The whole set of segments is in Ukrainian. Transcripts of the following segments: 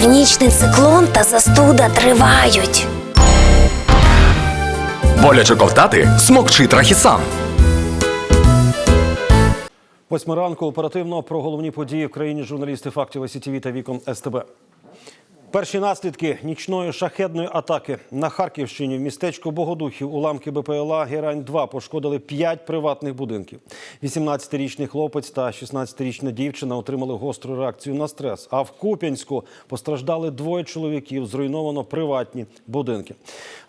Північний циклон та застуда тривають. Боляче ковтати смокчи трахісан. Восьми ранку оперативно про головні події в країні журналісти фактів СІТВ та вікон СТБ. Перші наслідки нічної шахедної атаки на Харківщині в містечку Богодухів уламки БПЛА Герань-2 пошкодили 5 приватних будинків. 18-річний хлопець та 16-річна дівчина отримали гостру реакцію на стрес. А в Куп'янську постраждали двоє чоловіків. Зруйновано приватні будинки.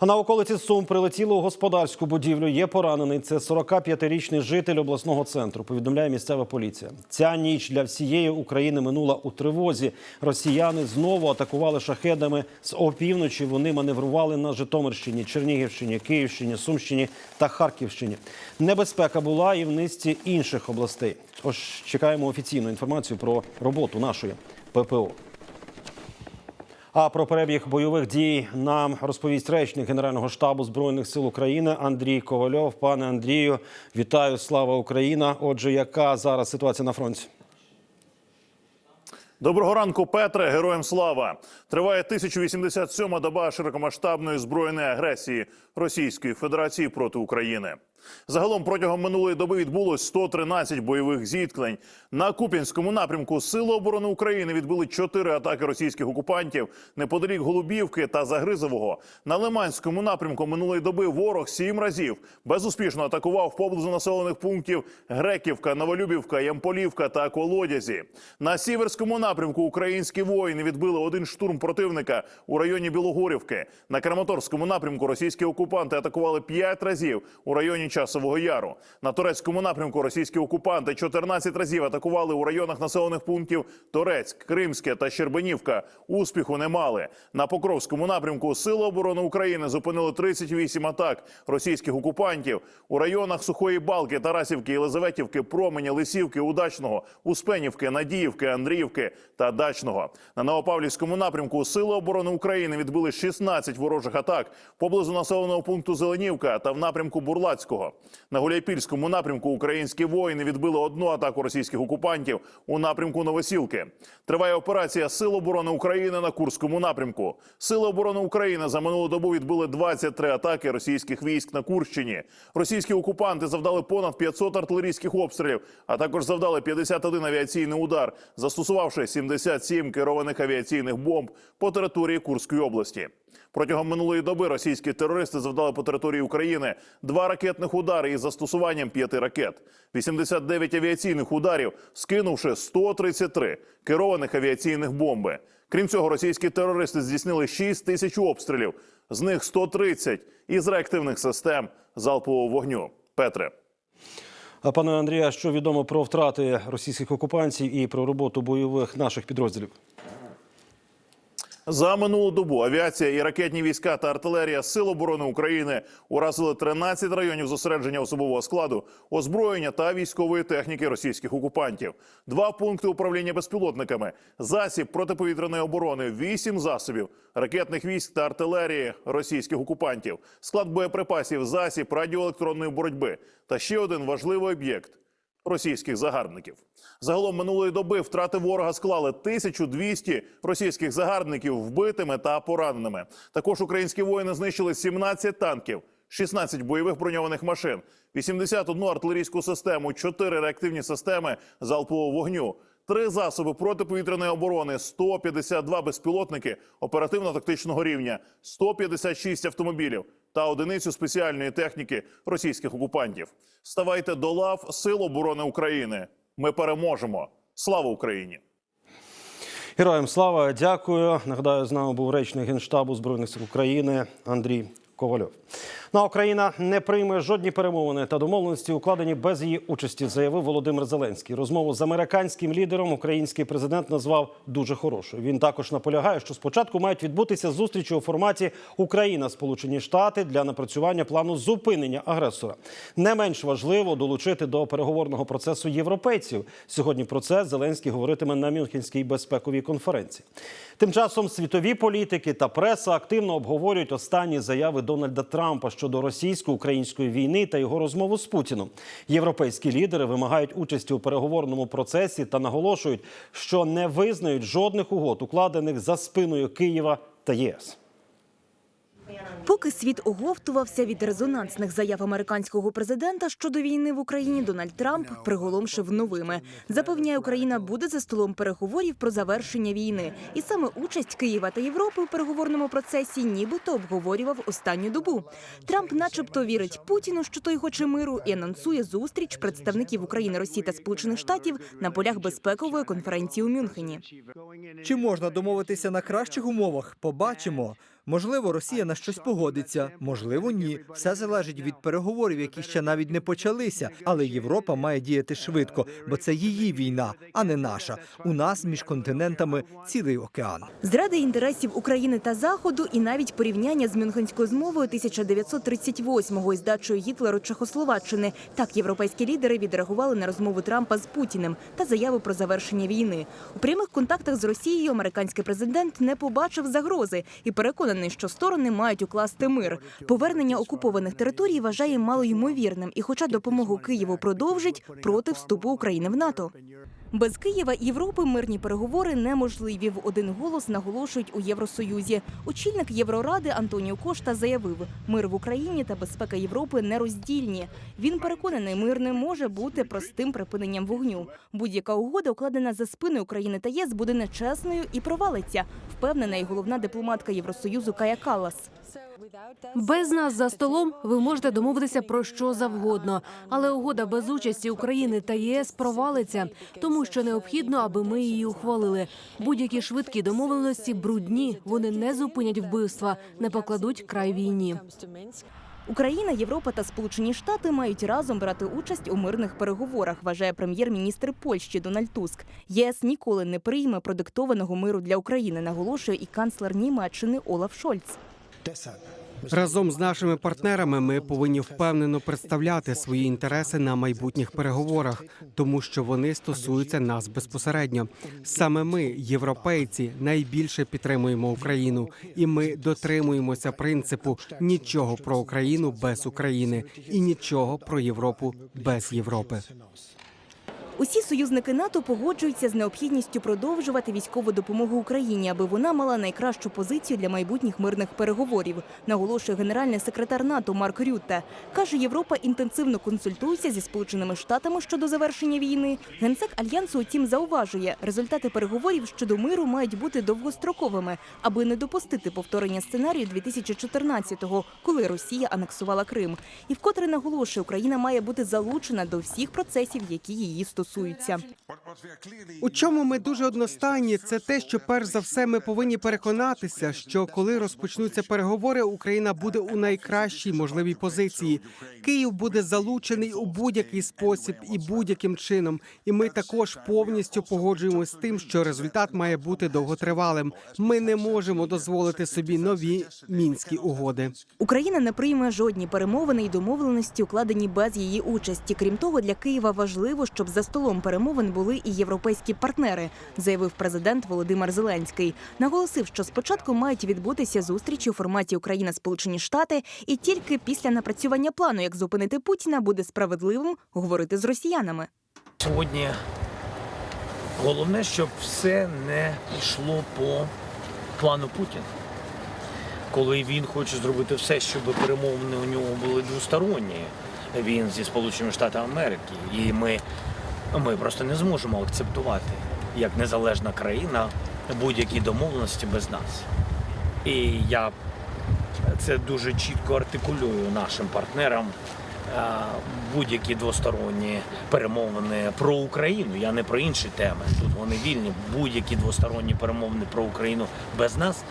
А на околиці Сум прилетіло у господарську будівлю. Є поранений. Це 45-річний житель обласного центру. Повідомляє місцева поліція. Ця ніч для всієї України минула у тривозі. Росіяни знову атакували шахедами з опівночі. Вони маневрували на Житомирщині, Чернігівщині, Київщині, Сумщині та Харківщині. Небезпека була і в низці інших областей. Ось чекаємо офіційну інформацію про роботу нашої ППО. А про перебіг бойових дій нам розповість речник Генерального штабу збройних сил України Андрій Ковальов. Пане Андрію, вітаю! Слава Україна! Отже, яка зараз ситуація на фронті? Доброго ранку, Петре. Героям слава! Триває 1087-ма доба широкомасштабної збройної агресії Російської Федерації проти України. Загалом протягом минулої доби відбулось 113 бойових зіткнень. На Куп'янському напрямку Сили оборони України відбили чотири атаки російських окупантів неподалік Голубівки та Загризового. На Лиманському напрямку минулої доби ворог сім разів безуспішно атакував поблизу населених пунктів Греківка, Новолюбівка, Ямполівка та Колодязі. На сіверському напрямку українські воїни відбили один штурм противника у районі Білогорівки. На Краматорському напрямку російські окупанти атакували п'ять разів у районі Часового Яру. На турецькому напрямку російські окупанти 14 разів атакували у районах населених пунктів Торецьк, Кримське та Щербинівка. Успіху не мали. На Покровському напрямку Сили оборони України зупинили 38 атак російських окупантів у районах Сухої Балки, Тарасівки, Єлизаветівки, Променя, Лисівки, Удачного, Успенівки, Надіївки, Андріївки та Дачного. На Новопавлівському напрямку Сили оборони України відбили 16 ворожих атак поблизу населеного пункту Зеленівка та в напрямку Бурлацького. На Гуляйпільському напрямку українські воїни відбили одну атаку російських окупантів у напрямку Новосілки. Триває операція Сил оборони України на Курському напрямку. Сили оборони України за минулу добу відбили 23 атаки російських військ на Курщині. Російські окупанти завдали понад 500 артилерійських обстрілів, а також завдали 51 авіаційний удар, застосувавши 77 керованих авіаційних бомб по території Курської області. Протягом минулої доби російські терористи завдали по території України два ракетних удари із застосуванням п'яти ракет, 89 авіаційних ударів, скинувши 133 керованих авіаційних бомби. Крім цього, російські терористи здійснили 6 тисяч обстрілів, з них 130 із реактивних систем залпового вогню. Петре. Пане Андрію, що відомо про втрати російських окупантів і про роботу бойових наших підрозділів? За минулу добу авіація і ракетні війська та артилерія Сил оборони України уразили 13 районів зосередження особового складу, озброєння та військової техніки російських окупантів, два пункти управління безпілотниками, засіб протиповітряної оборони, вісім засобів ракетних військ та артилерії російських окупантів, склад боєприпасів, засіб радіоелектронної боротьби та ще один важливий об'єкт російських загарбників. Загалом минулої доби втрати ворога склали 1200 російських загарбників вбитими та пораненими. Також українські воїни знищили 17 танків, 16 бойових броньованих машин, 81 артилерійську систему, 4 реактивні системи залпового вогню. Три засоби протиповітряної оборони, 152 безпілотники оперативно-тактичного рівня, 156 автомобілів та одиницю спеціальної техніки російських окупантів. Ставайте до лав Сил оборони України. Ми переможемо. Слава Україні! Героям слава, дякую. Нагадаю, з нами був речник генштабу збройних сил України Андрій Ковальов. Ну, а Україна не прийме жодні перемовини та домовленості, укладені без її участі, заявив Володимир Зеленський. Розмову з американським лідером український президент назвав дуже хорошою. Він також наполягає, що спочатку мають відбутися зустрічі у форматі Україна Сполучені Штати для напрацювання плану зупинення агресора. Не менш важливо долучити до переговорного процесу європейців. Сьогодні про це Зеленський говоритиме на Мюнхенській безпековій конференції. Тим часом світові політики та преса активно обговорюють останні заяви Дональда Трампа щодо російсько-української війни та його розмову з Путіном. Європейські лідери вимагають участі у переговорному процесі та наголошують, що не визнають жодних угод, укладених за спиною Києва та ЄС. Поки світ оговтувався від резонансних заяв американського президента щодо війни в Україні, Дональд Трамп приголомшив новими. Запевняє, Україна буде за столом переговорів про завершення війни, і саме участь Києва та Європи у переговорному процесі нібито обговорював останню добу. Трамп, начебто, вірить Путіну, що той хоче миру, і анонсує зустріч представників України, Росії та Сполучених Штатів на полях безпекової конференції у Мюнхені. Чи можна домовитися на кращих умовах? Побачимо. Можливо, Росія на щось погодиться, можливо, ні. Все залежить від переговорів, які ще навіть не почалися. Але Європа має діяти швидко, бо це її війна, а не наша. У нас між континентами цілий океан. Зради інтересів України та Заходу і навіть порівняння з Мюнхенською змовою 1938-го із дачою Гітлеру Чехословаччини. Так європейські лідери відреагували на розмову Трампа з Путіним та заяву про завершення війни. У прямих контактах з Росією американський президент не побачив загрози і переконаний, що сторони мають укласти мир. Повернення окупованих територій вважає малоймовірним, і, хоча допомогу Києву продовжить проти вступу України в НАТО. Без Києва Європи мирні переговори неможливі. В один голос наголошують у Євросоюзі. Очільник Євроради Антоніо Кошта заявив, мир в Україні та безпека Європи нероздільні. Він переконаний, мир не може бути простим припиненням вогню. Будь-яка угода, укладена за спиною України та ЄС, буде нечесною і провалиться. Впевнена і головна дипломатка Євросоюзу Кая Каллас. Без нас за столом ви можете домовитися про що завгодно, але угода без участі України та ЄС провалиться, тому що необхідно, аби ми її ухвалили. Будь-які швидкі домовленості брудні. Вони не зупинять вбивства, не покладуть край війні. Україна, Європа та Сполучені Штати мають разом брати участь у мирних переговорах, вважає прем'єр-міністр Польщі Дональд Туск. ЄС ніколи не прийме продиктованого миру для України, наголошує і канцлер Німеччини Олаф Шольц. Разом з нашими партнерами ми повинні впевнено представляти свої інтереси на майбутніх переговорах, тому що вони стосуються нас безпосередньо. Саме ми, європейці, найбільше підтримуємо Україну, і ми дотримуємося принципу нічого про Україну без України і нічого про Європу без Європи. Усі союзники НАТО погоджуються з необхідністю продовжувати військову допомогу Україні, аби вона мала найкращу позицію для майбутніх мирних переговорів. Наголошує генеральний секретар НАТО Марк Рютте. каже, Європа інтенсивно консультується зі сполученими штатами щодо завершення війни. Генсек альянсу, утім, зауважує, результати переговорів щодо миру мають бути довгостроковими, аби не допустити повторення сценарію 2014-го, коли Росія анексувала Крим. І вкотре наголошує, Україна має бути залучена до всіх процесів, які її стосуються. У чому ми дуже одностайні, це те, що перш за все ми повинні переконатися, що коли розпочнуться переговори, Україна буде у найкращій можливій позиції. Київ буде залучений у будь-який спосіб і будь-яким чином. І ми також повністю погоджуємося з тим, що результат має бути довготривалим. Ми не можемо дозволити собі нові мінські угоди. Україна не прийме жодні перемовини і домовленості, укладені без її участі. Крім того, для Києва важливо, щоб за столом перемовин були і європейські партнери, заявив президент Володимир Зеленський. Наголосив, що спочатку мають відбутися зустрічі у форматі Україна Сполучені Штати, і тільки після напрацювання плану, як зупинити Путіна, буде справедливим говорити з росіянами. Сьогодні головне, щоб все не йшло по плану Путіна. Коли він хоче зробити все, щоб перемовини у нього були двосторонні, він зі Сполученими Штатами Америки. І ми, ми просто не зможемо акцептувати як незалежна країна будь-які домовленості без нас. І я це дуже чітко артикулюю нашим партнерам. е, Будь-які двосторонні перемовини про Україну. Я не про інші теми. Тут вони вільні. Будь-які двосторонні перемовини про Україну без нас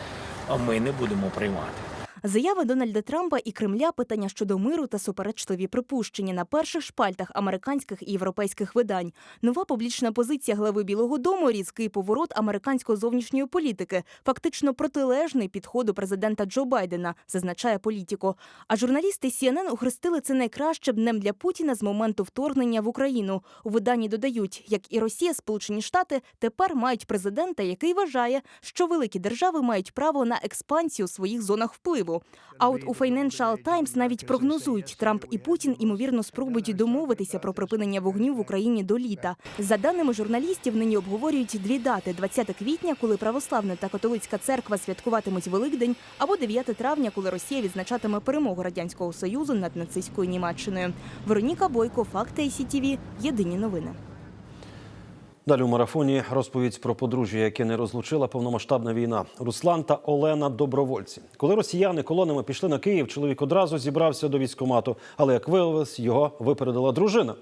ми не будемо приймати. Заяви Дональда Трампа і Кремля питання щодо миру та суперечливі припущення на перших шпальтах американських і європейських видань. Нова публічна позиція глави Білого Дому різкий поворот американської зовнішньої політики, фактично протилежний підходу президента Джо Байдена, зазначає політико. А журналісти CNN охрестили це найкращим днем для Путіна з моменту вторгнення в Україну. У виданні додають, як і Росія, Сполучені Штати тепер мають президента, який вважає, що великі держави мають право на експансію у своїх зонах впливу. Києву. А от у Financial Times навіть прогнозують, Трамп і Путін імовірно спробують домовитися про припинення вогню в Україні до літа. За даними журналістів, нині обговорюють дві дати: 20 квітня, коли православна та католицька церква святкуватимуть Великдень, або 9 травня, коли Росія відзначатиме перемогу радянського союзу над нацистською Німеччиною. Вероніка Бойко, факти ICTV, Єдині новини. Далі у марафоні розповідь про подружжя, яке не розлучила повномасштабна війна. Руслан та Олена добровольці. Коли росіяни колонами пішли на Київ, чоловік одразу зібрався до військкомату, але як виявилось, його випередила дружина.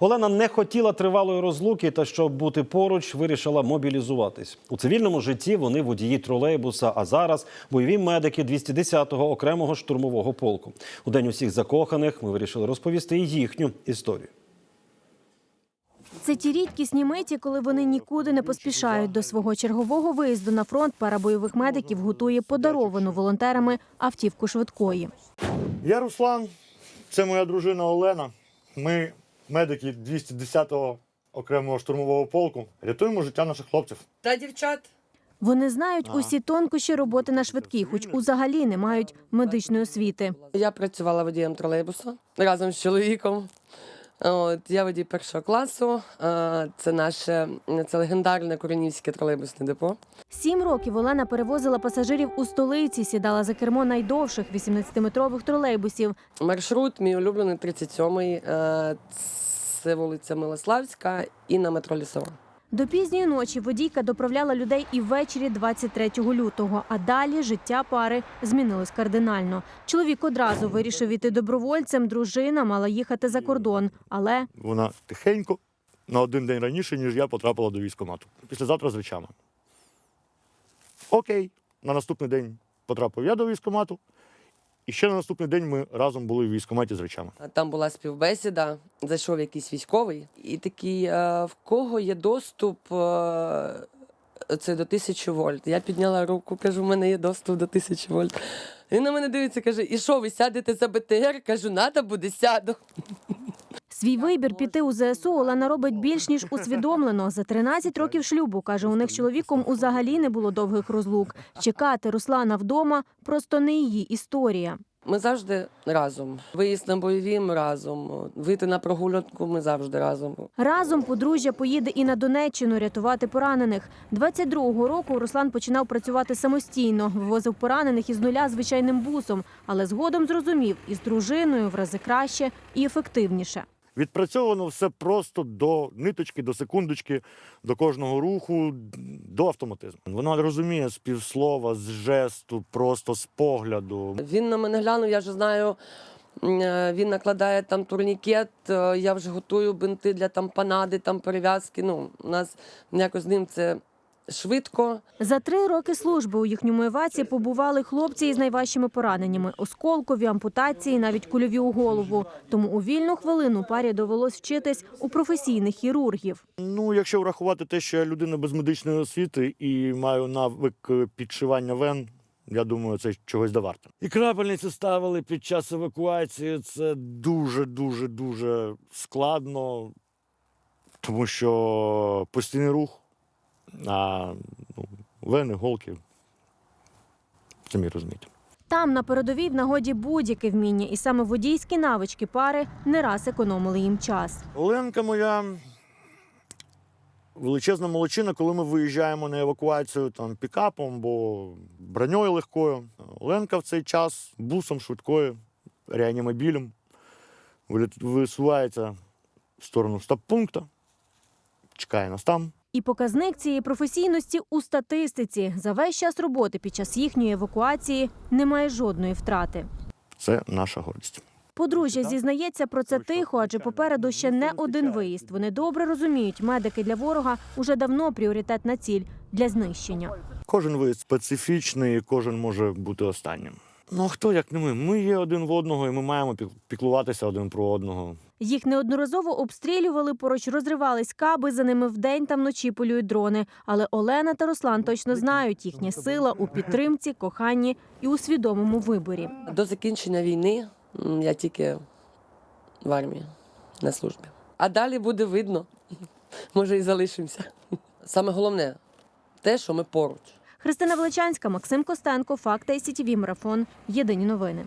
Олена не хотіла тривалої розлуки та щоб бути поруч, вирішила мобілізуватись. У цивільному житті вони водії тролейбуса. А зараз бойові медики 210-го окремого штурмового полку. У день усіх закоханих ми вирішили розповісти їхню історію. Це ті рідкісні миті, коли вони нікуди не поспішають до свого чергового виїзду на фронт. Пара бойових медиків готує подаровану волонтерами автівку швидкої. Я Руслан, це моя дружина Олена. Ми медики 210-го окремого штурмового полку. Рятуємо життя наших хлопців. Та дівчат. Вони знають усі тонкощі роботи на швидкій, хоч узагалі не мають медичної освіти. Я працювала водієм тролейбуса разом з чоловіком. От, я водій першого класу. Це наше це легендарне Коренівське тролейбусне депо. Сім років Олена перевозила пасажирів у столиці, сідала за кермо найдовших 18-метрових тролейбусів. Маршрут, мій улюблений 37-й. е, Це вулиця Милославська і на метро Лісова. До пізньої ночі водійка доправляла людей і ввечері 23 лютого. А далі життя пари змінилось кардинально. Чоловік одразу вирішив іти добровольцем. Дружина мала їхати за кордон, але Вона тихенько на один день раніше, ніж я потрапила до військкомату. Післязавтра з. Окей, на наступний день потрапив я до військкомату. І ще на наступний день ми разом були в військкоматі з речами. Там була співбесіда, зайшов якийсь військовий, і такий, е, в кого є доступ е, це до тисячі вольт. Я підняла руку, кажу, в мене є доступ до тисячі вольт. Він на мене дивиться, каже: І що, ви сядете за БТР? Кажу, надо буде, сяду. Свій вибір піти у ЗСУ Олена робить більш ніж усвідомлено. За 13 років шлюбу каже, у них з чоловіком узагалі не було довгих розлук. Чекати Руслана вдома просто не її історія. Ми завжди разом. Виїзд на бойові ми разом. Вийти на прогулянку ми завжди разом. Разом подружжя поїде і на Донеччину рятувати поранених. 22-го року Руслан починав працювати самостійно, вивозив поранених із нуля звичайним бусом, але згодом зрозумів, із дружиною в рази краще і ефективніше. Відпрацьовано все просто до ниточки, до секундочки, до кожного руху, до автоматизму. Вона розуміє з півслова, з жесту, просто з погляду. Він на мене глянув, я вже знаю. е, Він накладає там турнікет, е, я вже готую бинти для там панади, там перев'язки. Ну, у нас якось з ним це швидко. За три роки служби у їхньому еваці побували хлопці із найважчими пораненнями – осколкові, ампутації, навіть кульові у голову. Тому у вільну хвилину парі довелось вчитись у професійних хірургів. Ну, якщо врахувати те, що я людина без медичної освіти і маю навик е, підшивання вен, я думаю, це чогось да варто. І крапельниці ставили під час евакуації. Це дуже, дуже, дуже складно, тому що постійний рух, а ну, вени, голки. Самі розумієте. Там на передовій в нагоді будь-яке вміння, і саме водійські навички пари не раз економили їм час. Оленка моя величезна молодчина, коли ми виїжджаємо на евакуацію там пікапом або броньою легкою. Оленка в цей час бусом швидкою, реанімобілем висувається в сторону штаб-пункту, чекає нас там. І показник цієї професійності у статистиці. За весь час роботи під час їхньої евакуації немає жодної втрати. Це наша гордість. Подружжя зізнається про це тихо, адже попереду ще не один виїзд. Вони добре розуміють, медики для ворога уже давно пріоритетна ціль для знищення. Кожен вид специфічний, кожен може бути останнім. Ну а хто як не ми? Ми є один в одного, і ми маємо пік- піклуватися один про одного. Їх неодноразово обстрілювали, поруч розривались каби, за ними вдень та вночі полюють дрони. Але Олена та Руслан точно знають, їхня сила у підтримці, коханні і у свідомому виборі. До закінчення війни я тільки в армії на службі. А далі буде видно. Може, і залишимося. Саме головне те, що ми поруч. Христина Величанська, Максим Костенко, Факти ICTV, Марафон. Єдині новини.